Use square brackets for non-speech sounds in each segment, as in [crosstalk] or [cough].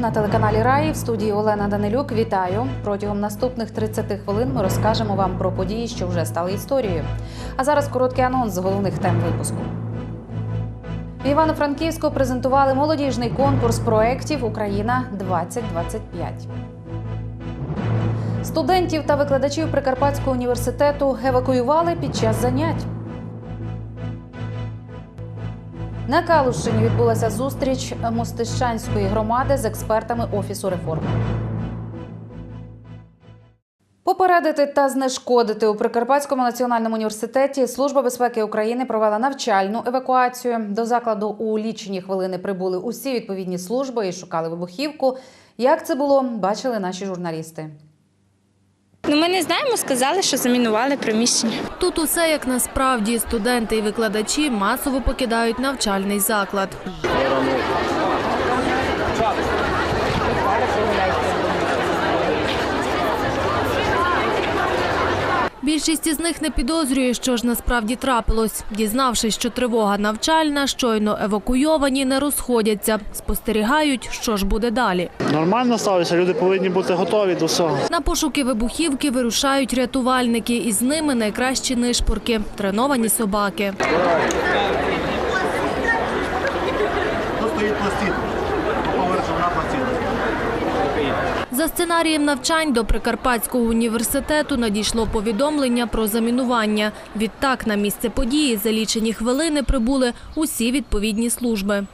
на телеканалі Раї в студії Олена Данилюк. Вітаю! Протягом наступних 30 хвилин ми розкажемо вам про події, що вже стали історією. А зараз короткий анонс з головних тем випуску. В Івано-Франківську презентували молодіжний конкурс проєктів Україна 2025 Студентів та викладачів Прикарпатського університету евакуювали під час занять. На Калущині відбулася зустріч Мостищанської громади з експертами Офісу реформ. Попередити та знешкодити у Прикарпатському національному університеті Служба безпеки України провела навчальну евакуацію. До закладу у лічені хвилини прибули усі відповідні служби і шукали вибухівку. Як це було, бачили наші журналісти. Ну, ми не знаємо, сказали, що замінували приміщення. Тут усе як насправді студенти і викладачі масово покидають навчальний заклад. Більшість із них не підозрює, що ж насправді трапилось. Дізнавшись, що тривога навчальна, щойно евакуйовані, не розходяться, спостерігають, що ж буде далі. Нормально ставиться, люди повинні бути готові до всього. На пошуки вибухівки вирушають рятувальники, і з ними найкращі нишпорки – треновані собаки. Стоїть пластина. Поверховна пластина. За сценарієм навчань до Прикарпатського університету надійшло повідомлення про замінування. Відтак на місце події за лічені хвилини прибули усі відповідні служби.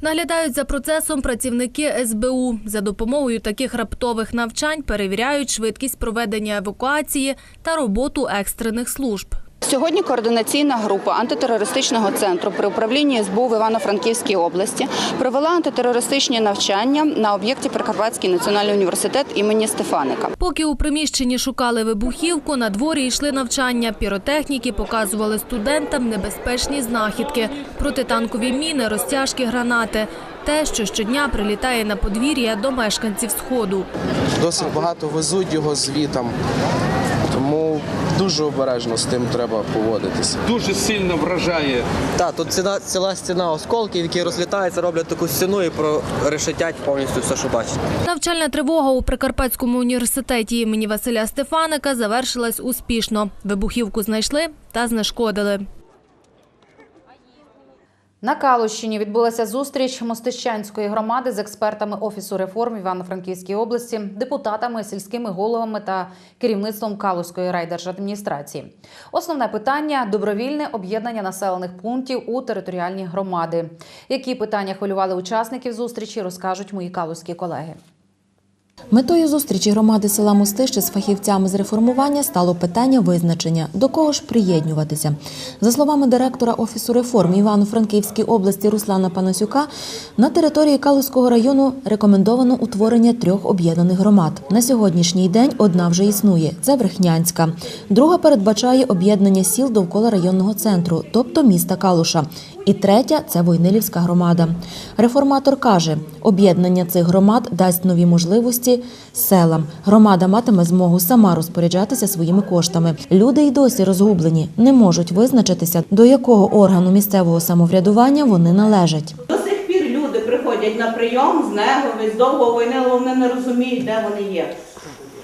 Наглядають за процесом працівники СБУ. За допомогою таких раптових навчань перевіряють швидкість проведення евакуації та роботу екстрених служб. Сьогодні координаційна група антитерористичного центру при управлінні СБУ в Івано-Франківській області провела антитерористичні навчання на об'єкті Прикарпатський національний університет імені Стефаника. Поки у приміщенні шукали вибухівку, на дворі йшли навчання. Піротехніки показували студентам небезпечні знахідки, протитанкові міни, розтяжки, гранати. Те, що щодня прилітає на подвір'я до мешканців Сходу. Досить багато везуть його звітам, тому дуже обережно з тим треба поводитися. дуже сильно вражає Так, тут ціла, ціла стіна осколків, які розлітаються, роблять таку стіну і прорешетять повністю все, що бачите. Навчальна тривога у Прикарпатському університеті імені Василя Стефаника завершилась успішно. Вибухівку знайшли та знешкодили. На Калущині відбулася зустріч Мостищанської громади з експертами Офісу реформ Івано-Франківській області, депутатами, сільськими головами та керівництвом Калузької райдержадміністрації. Основне питання добровільне об'єднання населених пунктів у територіальні громади. Які питання хвилювали учасників зустрічі, розкажуть мої калузькі колеги. Метою зустрічі громади села Мостище з фахівцями з реформування стало питання визначення, до кого ж приєднуватися. За словами директора Офісу реформ Івано-Франківській області Руслана Панасюка, на території Калузького району рекомендовано утворення трьох об'єднаних громад. На сьогоднішній день одна вже існує це Верхнянська. Друга передбачає об'єднання сіл довкола районного центру, тобто міста Калуша. І третя це Войнилівська громада. Реформатор каже, об'єднання цих громад дасть нові можливості селам. Громада матиме змогу сама розпоряджатися своїми коштами. Люди й досі розгублені, не можуть визначитися, до якого органу місцевого самоврядування вони належать. До сих пір люди приходять на прийом з Негови, з довгого війни, але вони не розуміють, де вони є.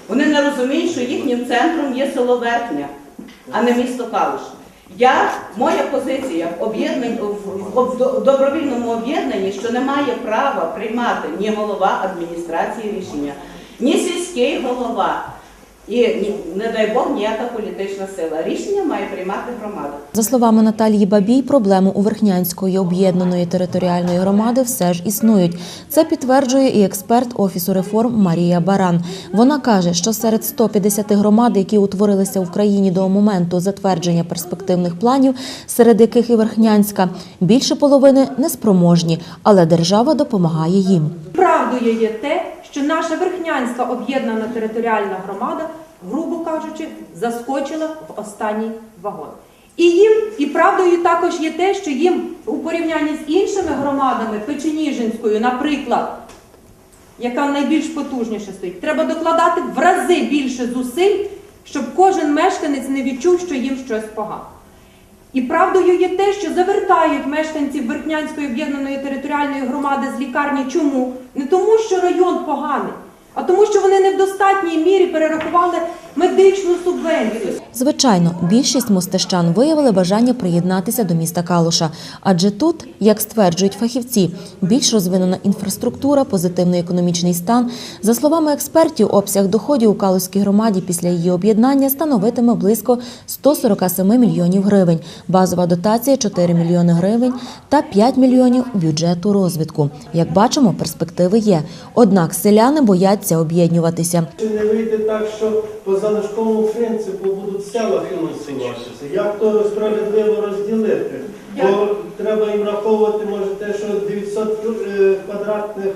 Вони не розуміють, що їхнім центром є село Верхня, а не місто Калуш. Я, моя позиція в, в добровільному об'єднанні, що не має права приймати ні голова адміністрації рішення, ні сільський голова, і не дай Бог ніяка політична сила. Рішення має приймати громада. За словами Наталії Бабій, проблеми у Верхнянської об'єднаної територіальної громади все ж існують. Це підтверджує і експерт Офісу реформ Марія Баран. Вона каже, що серед 150 громад, які утворилися в країні до моменту затвердження перспективних планів, серед яких і Верхнянська, більше половини неспроможні, але держава допомагає їм. Правдою є те, що наша Верхнянська об'єднана територіальна громада, грубо кажучи, заскочила в останній вагон. І їм, і правдою також є те, що їм у порівнянні з іншими громадами, Печеніжинською, наприклад, яка найбільш потужніше стоїть, треба докладати в рази більше зусиль, щоб кожен мешканець не відчув, що їм щось погано. І правдою є те, що завертають мешканців Верхнянської об'єднаної територіальної громади з лікарні. Чому? Не тому, що район поганий, а тому, що вони не в достатній мірі перерахували медичну субвенцію. Звичайно, більшість мостищан виявили бажання приєднатися до міста Калуша, адже тут, як стверджують фахівці, більш розвинена інфраструктура, позитивний економічний стан. За словами експертів, обсяг доходів у Калуській громаді після її об'єднання становитиме близько 147 мільйонів гривень, базова дотація 4 мільйони гривень та 5 мільйонів бюджету розвитку. Як бачимо, перспективи є. Однак селяни бояться об'єднуватися. Чи не вийде так, що по залишковому принципу будуть села фінансуватися? Як то справедливо розділити? Бо треба їм враховувати, може, те, що 900 е, квадратних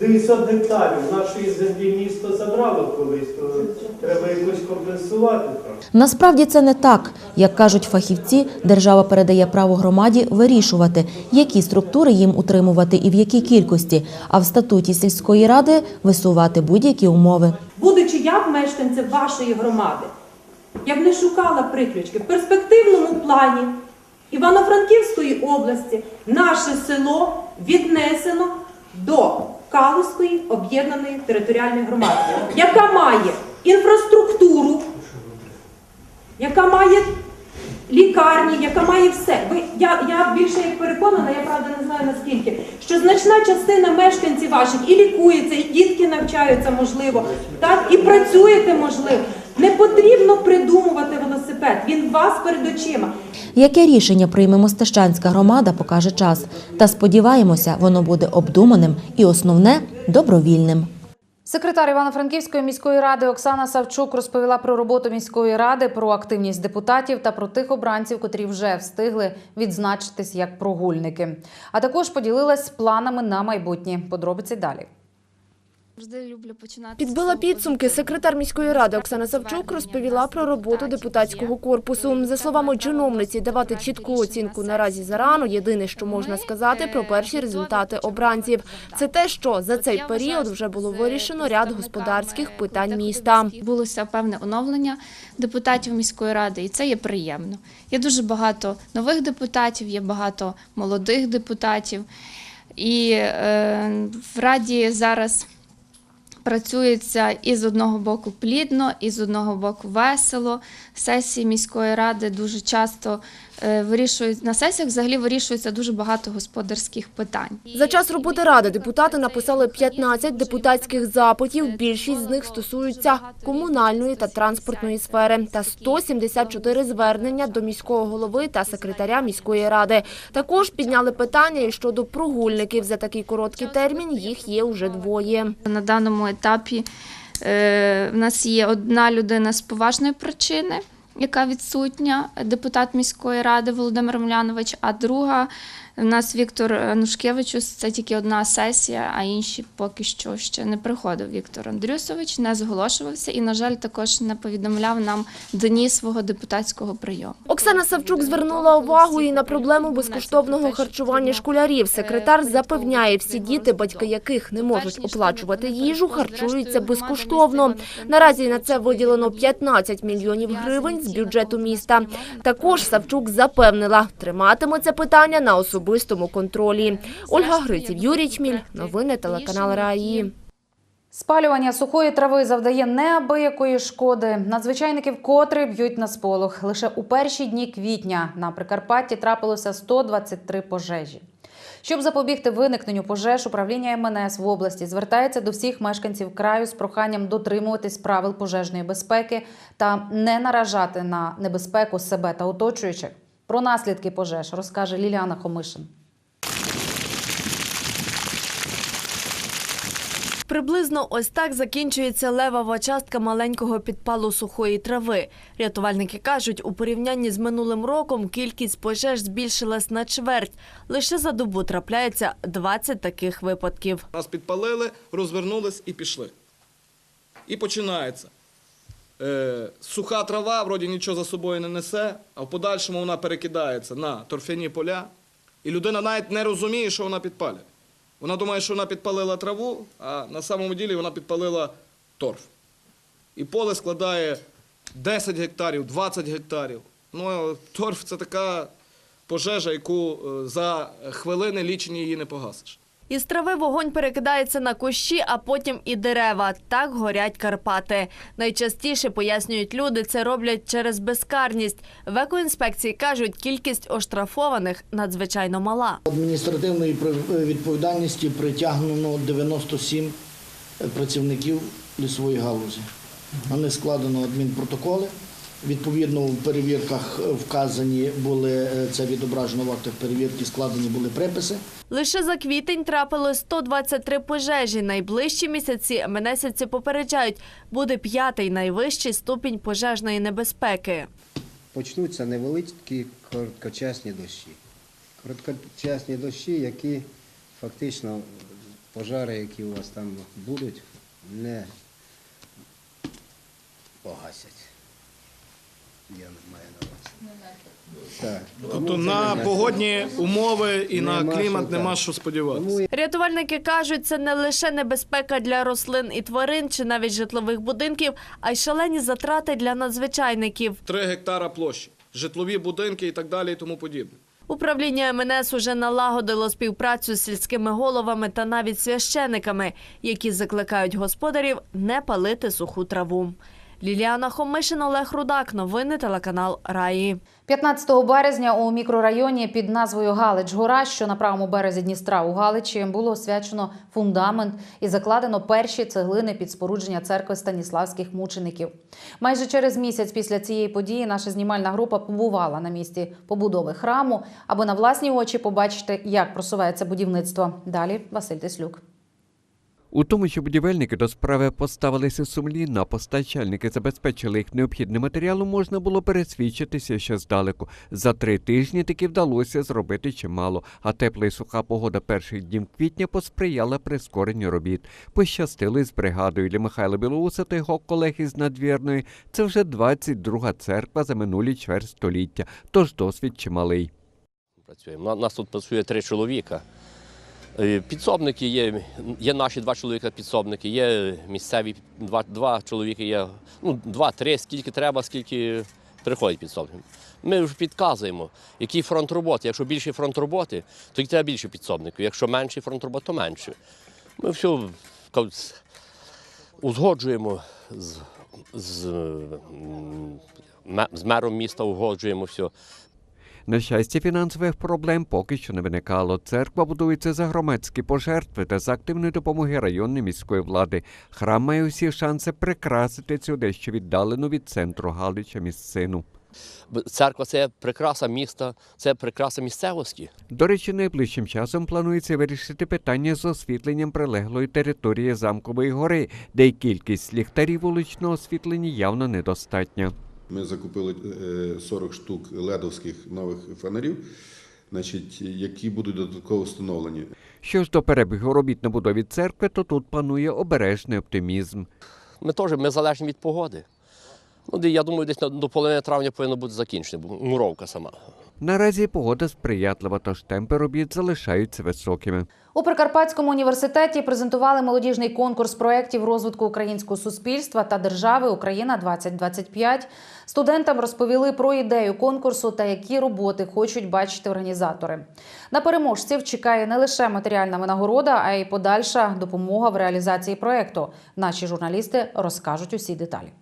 900 гектарів нашої землі місто забрало колись, то треба якось компенсувати. Насправді це не так. Як кажуть фахівці, держава передає право громаді вирішувати, які структури їм утримувати і в якій кількості, а в статуті сільської ради висувати будь-які умови. Будучи я мешканцем вашої громади, я б не шукала приключки. В перспективному плані Івано-Франківської області наше село віднесено до Калузької об'єднаної територіальної громади, яка має інфраструктуру, яка має лікарні, яка має все. Ви, я, я більше як переконана, я правда не знаю наскільки, що значна частина мешканців ваших і лікується, і дітки навчаються, можливо, так, і працюєте, можливо. Не потрібно придумувати велосипед, він у вас перед очима. Яке рішення прийме Мостищанська громада, покаже час. Та сподіваємося, воно буде обдуманим і основне добровільним. Секретар Івано-Франківської міської ради Оксана Савчук розповіла про роботу міської ради, про активність депутатів та про тих обранців, котрі вже встигли відзначитись як прогульники. А також поділилась планами на майбутнє. Подробиці далі. Завжди люблю починати. Підбила підсумки. Секретар міської ради Оксана Савчук розповіла про роботу депутатського корпусу. За словами чиновниці, давати чітку оцінку наразі зарано. Єдине, що можна сказати про перші результати обранців, це те, що за цей період вже було вирішено ряд господарських питань міста. Відбулося певне оновлення депутатів міської ради, і це є приємно. Є дуже багато нових депутатів, є багато молодих депутатів. І е, в раді зараз працюється і з одного боку плідно, і з одного боку весело. Сесії міської ради дуже часто вирішують на сесіях взагалі вирішується дуже багато господарських питань. За час роботи ради депутати написали 15 депутатських запитів. Більшість з них стосуються комунальної та транспортної сфери та 174 звернення до міського голови та секретаря міської ради. Також підняли питання і щодо прогульників. За такий короткий термін їх є вже двоє. На даному етапі е, в нас є одна людина з поважної причини, яка відсутня, депутат міської ради Володимир Млянович, а друга в нас Віктор Анушкевичус. Це тільки одна сесія, а інші поки що ще не приходив. Віктор Андрюсович не зголошувався і, на жаль, також не повідомляв нам дні свого депутатського прийому. Оксана Савчук звернула увагу і на проблему безкоштовного харчування школярів. Секретар запевняє, всі діти, батьки яких не можуть оплачувати їжу, харчуються безкоштовно. Наразі на це виділено 15 мільйонів гривень з бюджету міста. Також Савчук запевнила, триматиме це питання на особистому контролі. Ольга Гриців, Юрій Чміль. Новини телеканал Раї. Спалювання сухої трави завдає неабиякої шкоди. Надзвичайники вкотре б'ють на сполох. Лише у перші дні квітня на Прикарпатті трапилося 123 пожежі. Щоб запобігти виникненню пожеж, управління МНС в області звертається до всіх мешканців краю з проханням дотримуватись правил пожежної безпеки та не наражати на небезпеку себе та оточуючих. Про наслідки пожеж розкаже Ліліана Хомишин. Приблизно ось так закінчується левова частка маленького підпалу сухої трави. Рятувальники кажуть, у порівнянні з минулим роком кількість пожеж збільшилась на чверть. Лише за добу трапляється 20 таких випадків. Нас підпалили, розвернулись і пішли. І починається. Е, суха трава, вроді нічого за собою не несе, а в подальшому вона перекидається на торфяні поля. І людина навіть не розуміє, що вона підпалює. Вона думає, що вона підпалила траву, а на самому ділі вона підпалила торф. І поле складає 10 гектарів, 20 гектарів. Ну, торф це така пожежа, яку е, за хвилини лічені її не погасиш. Із трави вогонь перекидається на кущі, а потім і дерева. Так горять Карпати. Найчастіше пояснюють люди, це роблять через безкарність. В екоінспекції кажуть, кількість оштрафованих надзвичайно мала. Адміністративної відповідальності притягнено 97 працівників лісової галузі. Них складено адмінпротоколи. Відповідно, в перевірках вказані були, е, це відображено в актах перевірки, складені були приписи. Лише за квітень трапили 123 пожежі. Найближчі місяці МНСівці попереджають, буде п'ятий найвищий ступінь пожежної небезпеки. почнуться невеличкі короткочасні дощі. Короткочасні дощі, які фактично пожари, які у вас там будуть, не погасять. Я маю на увазі. Так. Тобто на погодні умови і на Нема клімат що, нема так. що сподіватися. Рятувальники кажуть, це не лише небезпека для рослин і тварин чи навіть житлових будинків, а й шалені затрати для надзвичайників. Три гектара площі, житлові будинки і так далі, і тому подібне. Управління МНС уже налагодило співпрацю з сільськими головами та навіть священиками, які закликають господарів не палити суху траву. Ліліана Хомишин, Олег Рудак. Новини телеканал Раї. 15 березня у мікрорайоні під назвою Галич-Гора, що на правому березі Дністра у Галичі, було освячено фундамент і закладено перші цеглини під спорудження церкви станіславських мучеників. Майже через місяць після цієї події наша знімальна група побувала на місці побудови храму, аби на власні очі побачити, як просувається будівництво. Далі Василь Теслюк. У тому, що будівельники до справи поставилися сумлінно, а постачальники забезпечили їх необхідним матеріалом, можна було пересвідчитися ще здалеку. За три тижні таки вдалося зробити чимало, а тепла і суха погода перших днів квітня посприяла прискоренню робіт. Пощастило із бригадою для Михайла Білоуса та його колег із надвірної. Це вже 22-га церква за минулі чверть століття, тож досвід чималий. працюємо. Нас тут працює три чоловіка. Е, Підсобники є, є наші два чоловіка підсобники, є місцеві два, два чоловіки, є, ну, два-три, скільки треба, скільки приходять підсобників. Ми вже підказуємо, який фронт роботи. Якщо більший фронт роботи, то треба більше підсобників. Якщо менший фронт роботи, то менше. Ми все узгоджуємо з, з, з мером міста, узгоджуємо все. На щастя, фінансових проблем поки що не виникало. Церква будується за громадські пожертви та за активної допомоги районної міської влади. Храм має усі шанси прикрасити цю дещо віддалену від центру Галича місцину. Церква це прикраса міста, це прикраса місцевості. До речі, найближчим часом планується вирішити питання з освітленням прилеглої території замкової гори, де й кількість ліхтарів вуличного освітлення явно недостатня. Ми закупили е, 40 штук ледовських нових фонарів, значить, які будуть додатково встановлені. Що ж до перебігу робіт на будові церкви, то тут панує обережний оптимізм. Ми теж ми залежні від погоди. Ну, я думаю, десь на- до половини травня повинно бути закінчено, бо муровка сама. Наразі погода сприятлива, тож темпи робіт залишаються високими. У Прикарпатському університеті презентували молодіжний конкурс проєктів розвитку українського суспільства та держави Україна 2025 Студентам розповіли про ідею конкурсу та які роботи хочуть бачити організатори. На переможців чекає не лише матеріальна винагорода, а й подальша допомога в реалізації проєкту. Наші журналісти розкажуть усі деталі.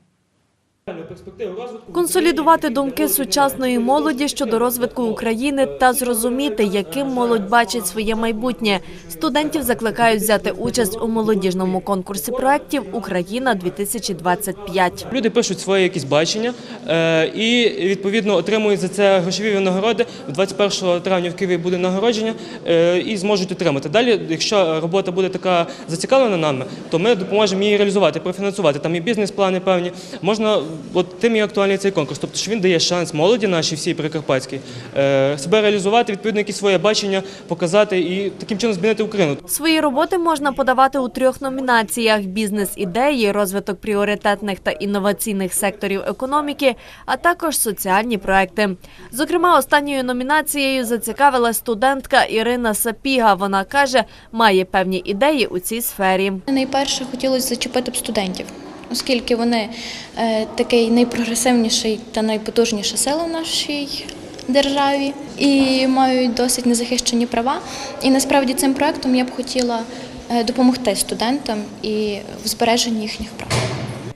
Консолідувати думки сучасної молоді щодо розвитку України та зрозуміти, яким молодь бачить своє майбутнє. Студентів закликають взяти участь у молодіжному конкурсі проєктів Україна 2025 Люди пишуть своє якісь бачення е, і відповідно отримують за це грошові винагороди. 21 травня в Києві буде нагородження е, і зможуть отримати. Далі, якщо робота буде така зацікавлена нами, то ми допоможемо її реалізувати, профінансувати. Там і бізнес-плани певні. Можна, от тим і актуальний цей конкурс. Тобто, що він дає шанс молоді нашій всій прикарпатській е, себе реалізувати, відповідно, якісь своє бачення показати і таким чином змінити Україну. Свої роботи можна подавати у трьох номінаціях: бізнес-ідеї, розвиток пріоритетних та інноваційних секторів економіки, а також соціальні проекти. Зокрема, останньою номінацією зацікавила студентка Ірина Сапіга. Вона каже, має певні ідеї у цій сфері. Найперше хотілося зачепити б студентів, оскільки вони е, такий найпрогресивніший та найпотужніше село в нашій державі і мають досить незахищені права. І насправді цим проектом я б хотіла е, допомогти студентам і в збереженні їхніх прав.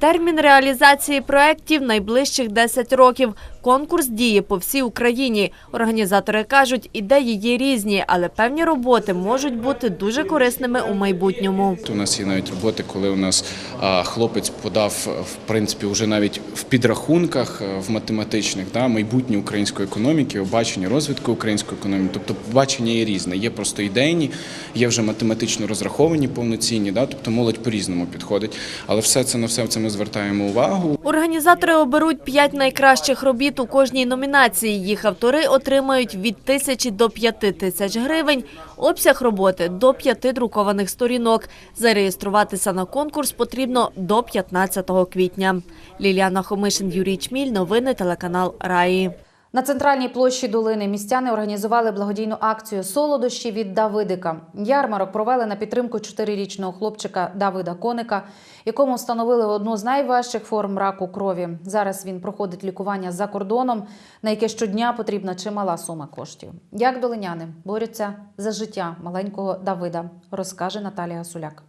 Термін реалізації проєктів – найближчих 10 років. Конкурс діє по всій Україні. Організатори кажуть, ідеї є різні, але певні роботи можуть бути дуже корисними у майбутньому. У нас є навіть роботи, коли у нас хлопець подав в принципі вже навіть в підрахунках е, в математичних да, майбутнє української економіки, бачення розвитку української економіки. Тобто бачення є різне. Є просто ідейні, є вже математично розраховані, повноцінні. Да, тобто молодь по-різному підходить. Але все це на все це ми звертаємо увагу. Організатори оберуть п'ять найкращих робіт у кожній номінації. Їх автори отримають від тисячі до п'яти тисяч гривень. Обсяг роботи до п'яти друкованих сторінок. Зареєструватися на конкурс потрібно до 15 квітня. Ліліана Хомишин, Юрій Чміль. Новини телеканал Раї. На центральній площі долини містяни організували благодійну акцію Солодощі від Давидика. Ярмарок провели на підтримку чотирирічного хлопчика Давида Коника, якому встановили одну з найважчих форм раку крові. Зараз він проходить лікування за кордоном, на яке щодня потрібна чимала сума коштів. Як долиняни борються за життя маленького Давида, розкаже Наталія Суляк.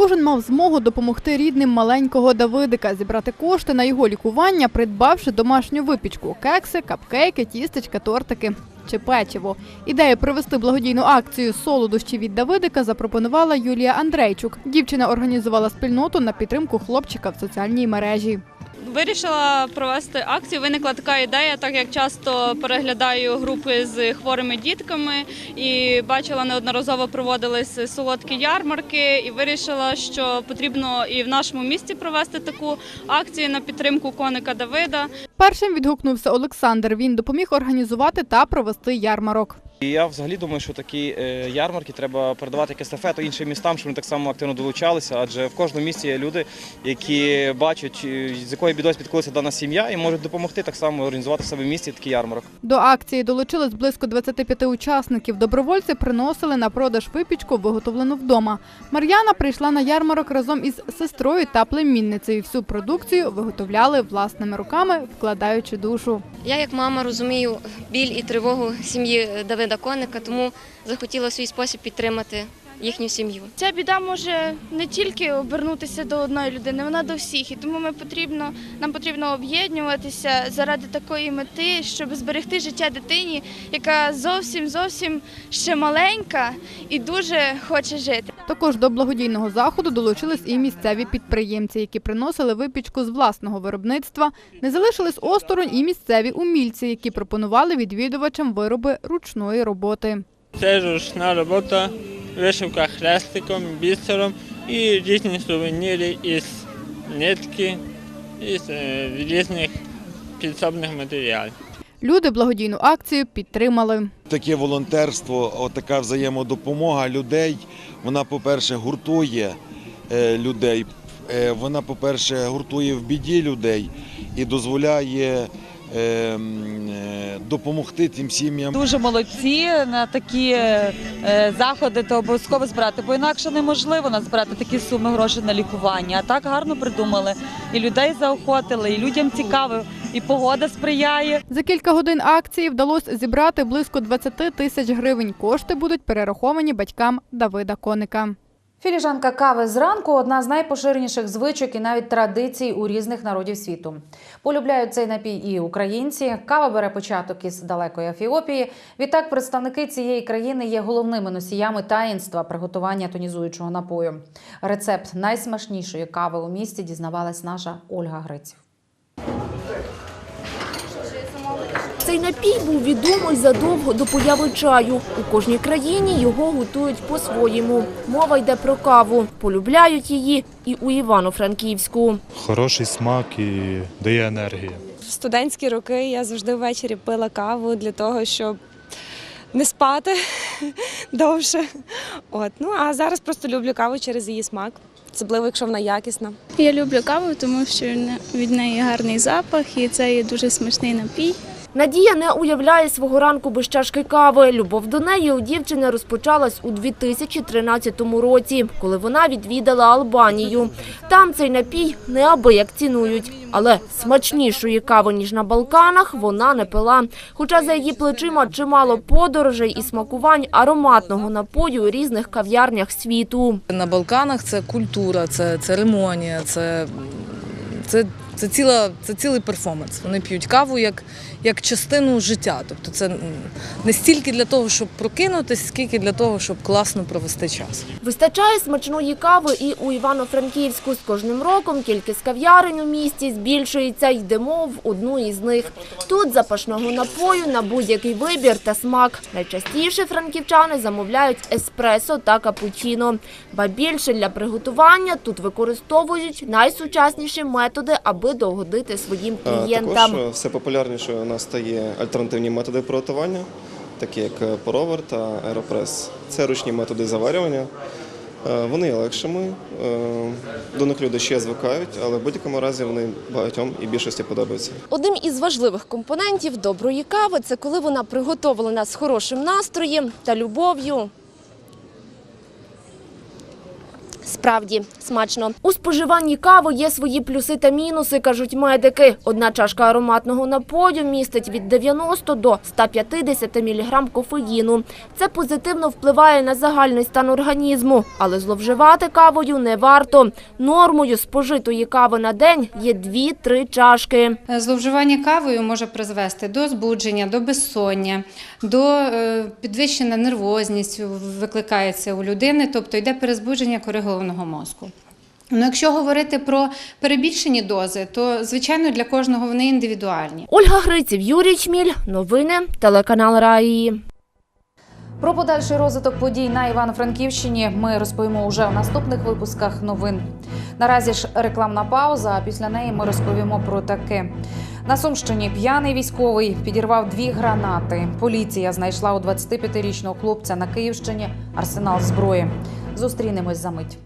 Кожен мав змогу допомогти рідним маленького Давидика зібрати кошти на його лікування, придбавши домашню випічку – кекси, капкейки, тістечка, тортики чи печиво. Ідею провести благодійну акцію «Солодощі від Давидика» запропонувала Юлія Андрейчук. Дівчина організувала спільноту на підтримку хлопчика в соціальній мережі. Вирішила провести акцію. Виникла така ідея, так як часто переглядаю групи з хворими дітками і бачила неодноразово проводились солодкі ярмарки. І вирішила, що потрібно і в нашому місті провести таку акцію на підтримку коника Давида. Першим відгукнувся Олександр. Він допоміг організувати та провести ярмарок. І я взагалі думаю, що такі е, ярмарки треба передавати як естафету іншим містам, щоб вони так само активно долучалися, адже в кожному місті є люди, які бачать, е, з якою бідою спіткнулася дана сім'я, і можуть допомогти так само організувати в себе в місті такий ярмарок. До акції долучились близько 25 учасників. Добровольці приносили на продаж випічку, виготовлену вдома. Мар'яна прийшла на ярмарок разом із сестрою та племінницею. Всю продукцію виготовляли власними руками, вкладаючи душу. Я як мама розумію біль і тривогу сім'ї Давида Коника, тому захотіла свій спосіб підтримати їхню сім'ю. Ця біда може не тільки обернутися до одної людини, вона до всіх. І тому ми потрібно, нам потрібно об'єднуватися заради такої мети, щоб зберегти життя дитині, яка зовсім зовсім ще маленька і дуже хоче жити. Також до благодійного заходу долучились і місцеві підприємці, які приносили випічку з власного виробництва. Не залишились осторонь і місцеві умільці, які пропонували відвідувачам вироби ручної роботи. Це ручна робота, вишивка хрестиком, бісером і різні сувеніри із нитки, із різних підсобних матеріалів. Люди благодійну акцію підтримали. Таке волонтерство, така взаємодопомога людей. Вона, по-перше, гуртує е, людей. Е, Вона, по-перше, гуртує в біді людей і дозволяє допомогти тим сім'ям. Дуже молодці на такі е, заходи, то обов'язково збирати, бо інакше неможливо назбирати такі суми грошей на лікування. А так гарно придумали. І людей заохотили, і людям цікаво, і погода сприяє. За кілька годин акції вдалося зібрати близько 20 тисяч гривень. Кошти будуть перераховані батькам Давида Коника. Філіжанка кави зранку одна з найпоширеніших звичок і навіть традицій у різних народів світу. Полюбляють цей напій і українці. Кава бере початок із далекої Ефіопії. Відтак, представники цієї країни є головними носіями таїнства приготування тонізуючого напою. Рецепт найсмачнішої кави у місті дізнавалась наша Ольга Гриців. Цей напій був відомий задовго до появи чаю. У кожній країні його готують по-своєму. Мова йде про каву. Полюбляють її і у Івано-Франківську. Хороший смак і дає енергії. В студентські роки я завжди ввечері пила каву для того, щоб не спати [laughs] довше. От. Ну а зараз просто люблю каву через її смак, особливо якщо вона якісна. Я люблю каву, тому що від неї гарний запах і це є дуже смачний напій. Надія не уявляє свого ранку без чашки кави. Любов до неї у дівчини розпочалась у 2013 році, коли вона відвідала Албанію. Там цей напій неабияк цінують. Але смачнішої кави, ніж на Балканах, вона не пила. Хоча за її плечима чимало подорожей і смакувань ароматного напою у різних кав'ярнях світу. На Балканах це культура, це церемонія, це, це, це, ціла, це цілий перформанс. Вони п'ють каву як, як частину життя. Тобто це не стільки для того, щоб прокинутися, скільки для того, щоб класно провести час. Вистачає смачної кави і у Івано-Франківську. З кожним роком кількість кав'ярень у місті збільшується. Йдемо в одну із них. Тут запашного напою на будь-який вибір та смак. Найчастіше франківчани замовляють еспресо та капучино. Ба більше для приготування тут використовують найсучасніші методи, аби догодити своїм клієнтам. Також е, все популярніше нас стає альтернативні методи приготування, такі як паровер та аеропрес. Це ручні методи заварювання. Е, Вони є легшими, е, до них люди ще звикають, але в будь-якому разі вони багатьом і більшості подобаються. Одним із важливих компонентів доброї кави це коли вона приготовлена з хорошим настроєм та любов'ю. Справді смачно. У споживанні кави є свої плюси та мінуси, кажуть медики. Одна чашка ароматного напою містить від 90 до 150 мг кофеїну. Це позитивно впливає на загальний стан організму, але зловживати кавою не варто. Нормою спожитої кави на день є 2-3 чашки. Зловживання кавою може призвести до збудження, до безсоння, до е, підвищення нервозність викликається у людини, тобто йде перезбудження кори головного мозку. Ну, якщо говорити про перебільшені дози, то звичайно для кожного вони індивідуальні. Ольга Гриців, Юрій Чміль. Новини. Телеканал Раї. Про подальший розвиток подій на Івано-Франківщині ми розповімо уже у наступних випусках новин. Наразі ж рекламна пауза. А після неї ми розповімо про таке. На Сумщині п'яний військовий підірвав дві гранати. Поліція знайшла у 25-річного хлопця на Київщині арсенал зброї. Зустрінемось за мить.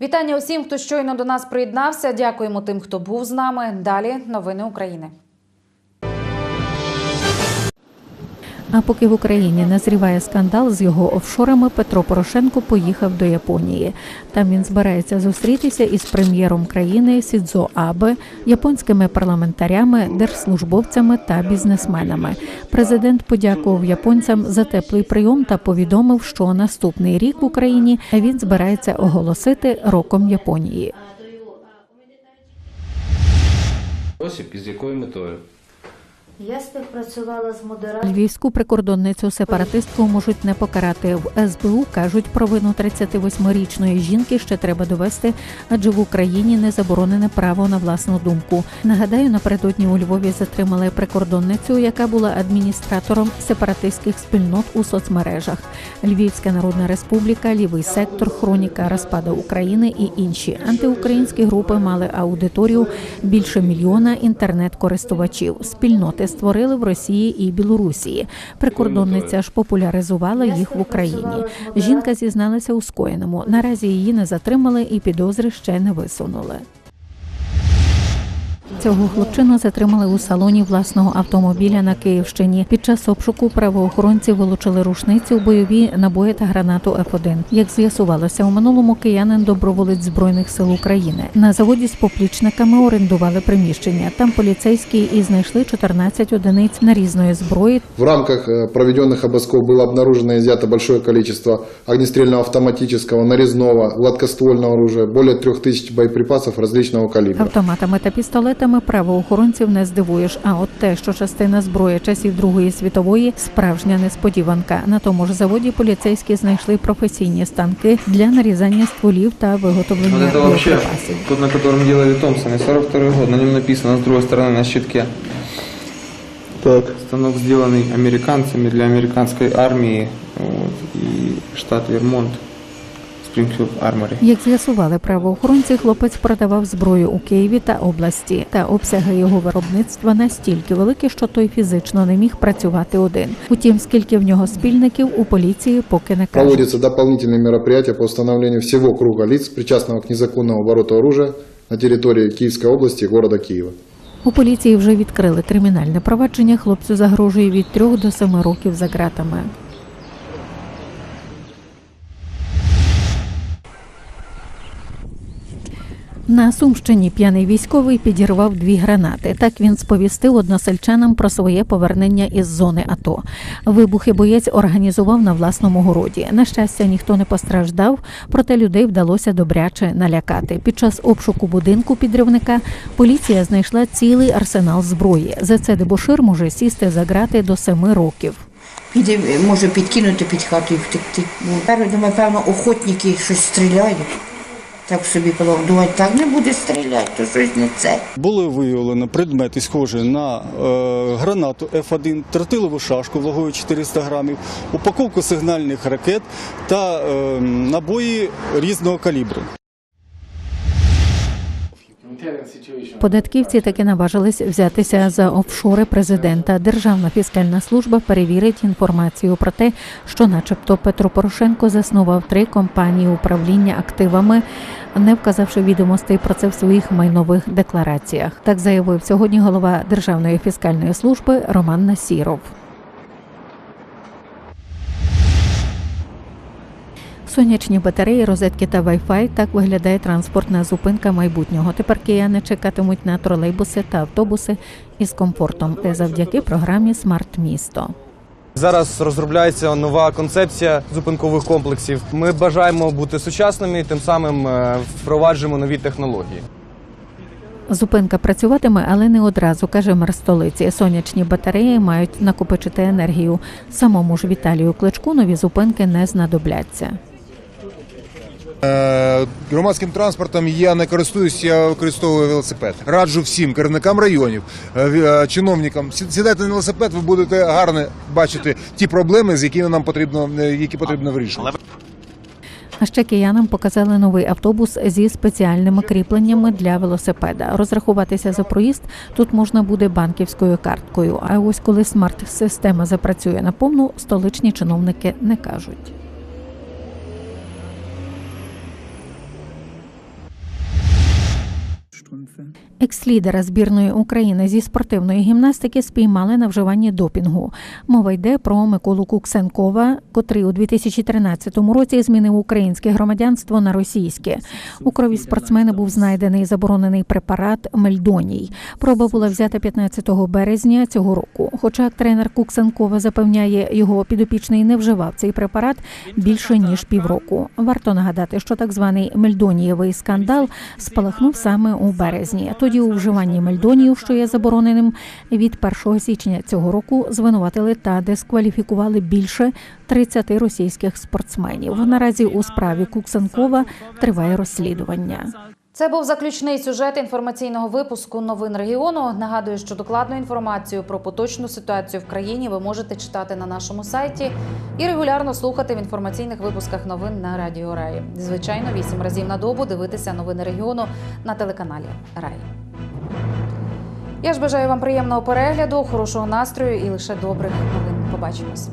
Вітання усім, хто щойно до нас приєднався. Дякуємо тим, хто був з нами. Далі новини України. А поки в Україні назріває скандал з його офшорами, Петро Порошенко поїхав до Японії. Там він збирається зустрітися із прем'єром країни Сідзо Абе, японськими парламентарями, держслужбовцями та бізнесменами. Президент подякував японцям за теплий прийом та повідомив, що наступний рік в Україні він збирається оголосити роком Японії. Спосіб із якою метою? Я співпрацювала з модератором. Львівську прикордонницю сепаратистку можуть не покарати в СБУ. кажуть, провину 38-річної жінки ще треба довести, адже в Україні не заборонене право на власну думку. Нагадаю, напередодні у Львові затримали прикордонницю, яка була адміністратором сепаратистських спільнот у соцмережах. Львівська Народна Республіка, лівий сектор, хроніка розпаду України і інші антиукраїнські групи мали аудиторію більше мільйона інтернет-користувачів. Спільноти створили в Росії і Білорусі. Прикордонниця ж популяризувала їх в Україні. Жінка зізналася у скоєному. Наразі її не затримали і підозри ще не висунули. Цього хлопчину затримали у салоні власного автомобіля на Київщині. Під час обшуку правоохоронці вилучили рушницю, бойові набої та гранату Ф1. Як з'ясувалося, у минулому киянин доброволець збройних сил України. На заводі з поплічниками орендували приміщення. Там поліцейські і знайшли 14 одиниць нарізної зброї. В рамках э, проведенных обысков было обнаружено и изъято большое количество огнестрельного автоматического, нарезного, гладкоствольного оружия, более 3000 боеприпасов различного калибра. Автоматами та пістолетами словами, правоохоронців не здивуєш. А от те, що частина зброї часів Другої світової справжня несподіванка. На тому ж заводі поліцейські знайшли професійні станки для нарізання стволів та виготовлення Вот это вообще, боєприпасів. тот, на котором делали Томпсоны, 42 год, на нем написано с другой стороны на щитке. Так. Станок сделанный американцами для американской армии вот, и штат Вермонт, Спрингфилд Армори. Як з'ясували правоохоронці, хлопець продавав зброю у Києві та області, та обсяги його виробництва настільки великі, що той фізично не міг працювати один. Утім, скільки в нього спільників у поліції поки не кажуть. Проводятся дополнительные мероприятия по установлению всего круга лиц, причастного к незаконному обороту оружия на территории Киевской области и города Киева. У поліції вже відкрили кримінальне провадження. Хлопцю загрожує від трьох до семи років за ґратами. На Сумщині п'яний військовий підірвав дві гранати. Так він сповістив односельчанам про своє повернення із зони АТО. Вибухи боєць організував на власному городі. На щастя, ніхто не постраждав, проте людей вдалося добряче налякати. Під час обшуку будинку підривника поліція знайшла цілий арсенал зброї. За це дебошир може сісти за грати до семи років. Піде, може підкинути під хату і втекти. Думаю, певно, охотники щось стріляють. Так собі подумав, думаю, так не буде стріляти, то щось не це. Були виявлено предмети, схожі на е, гранату F1, тротилову шашку вагою 400 грамів, упаковку сигнальних ракет та е, набої різного калібру. Податківці таки наважились взятися за офшори президента. Державна фіскальна служба перевірить інформацію про те, що, начебто, Петро Порошенко заснував три компанії управління активами, не вказавши відомостей про це в своїх майнових деклараціях. Так заявив сьогодні голова Державної фіскальної служби Роман Насіров. Сонячні батареї, розетки та Wi-Fi – так виглядає транспортна зупинка майбутнього. Тепер кияни чекатимуть на тролейбуси та автобуси із комфортом. Завдяки програмі Смарт місто. Зараз розробляється нова концепція зупинкових комплексів. Ми бажаємо бути сучасними, і тим самим е, впроваджуємо нові технології. Зупинка працюватиме, але не одразу, каже мер столиці. Сонячні батареї мають накопичити енергію. Самому ж Віталію Кличку нові зупинки не знадобляться. Е, Громадським транспортом я не користуюсь, я використовую велосипед. Раджу всім керівникам районів, е, е, чиновникам. сі- Сідайте на велосипед, ви будете гарно бачити ті проблеми, з якими нам потрібно, які потрібно вирішувати. А ще киянам показали новий автобус зі спеціальними кріпленнями для велосипеда. Розрахуватися за проїзд тут можна буде банківською карткою. А ось коли смарт-система запрацює наповну, столичні чиновники не кажуть. Strümpfe. Екс-лідера збірної України зі спортивної гімнастики спіймали на вживанні допінгу. Мова йде про Миколу Куксенкова, котрий у 2013 році змінив українське громадянство на російське. У крові спортсмена був знайдений заборонений препарат Мельдоній. Проба була взята 15 березня цього року. Хоча тренер Куксенкова запевняє, його підопічний не вживав цей препарат більше ніж півроку. Варто нагадати, що так званий мельдонієвий скандал спалахнув саме у березні. Тоді у вживанні мельдонію, що є забороненим, від 1 січня цього року звинуватили та дискваліфікували більше 30 російських спортсменів. Наразі у справі Куксенкова триває розслідування. Це був заключний сюжет інформаційного випуску новин регіону. Нагадую, що докладну інформацію про поточну ситуацію в країні ви можете читати на нашому сайті і регулярно слухати в інформаційних випусках новин на Радіо Раї. Звичайно, вісім разів на добу дивитися новини регіону на телеканалі Рай. Я ж бажаю вам приємного перегляду, хорошого настрою і лише добрих новин. Побачимось.